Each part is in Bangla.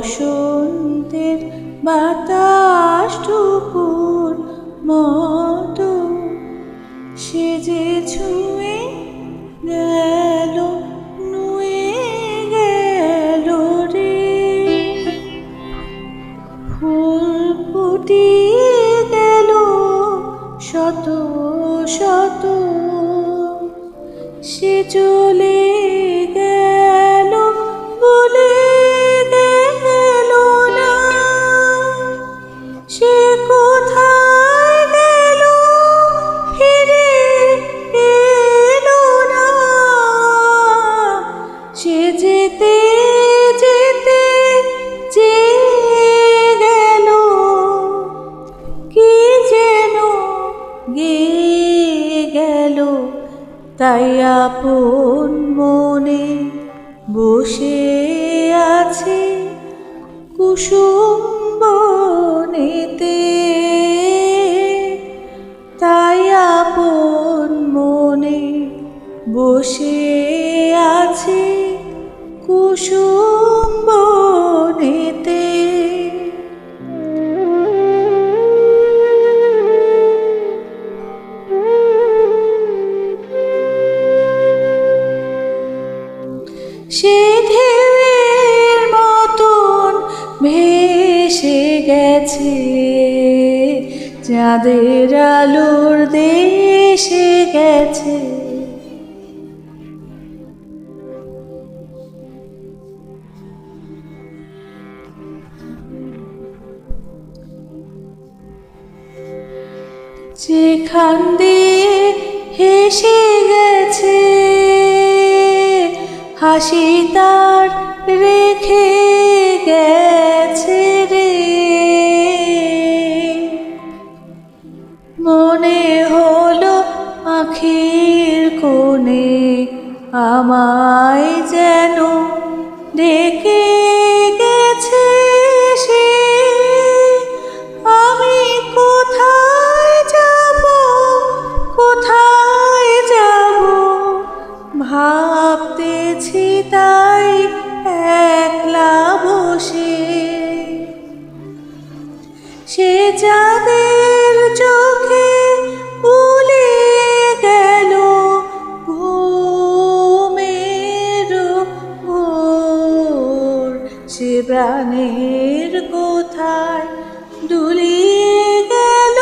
বসন্তের বাতাস টুকুর মতো সে যে ছুঁয়ে গেল, নুয়ে গেল রে। ফুল ফুটি গেল শত শত। সে চলে গেল, তাই আপন মনে বসে আছে কুসুম বনেতে তাই আপন মনে বসে আছে কুসুম বনেতে সে ঢেউয়ের মতন ভেসে গেছে। চাঁদের আলোর দেশে গেছে। যেখান দিয়ে হেসে গেছে। হাসি তার রেখে গেছে রে। মনে হলো আখির কোণে আমায় যেন ডেকে সে যাদের চোখে উলে গেল ঘুমের ঘোর সে প্রাণের কোথায় দুলিয়ে গেল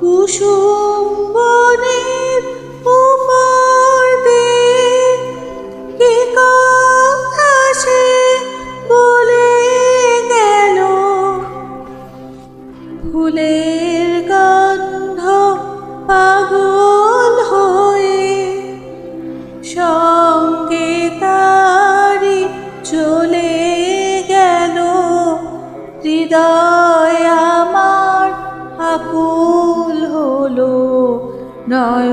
কুসুম হৃদয় আমার আকুল হলো নয়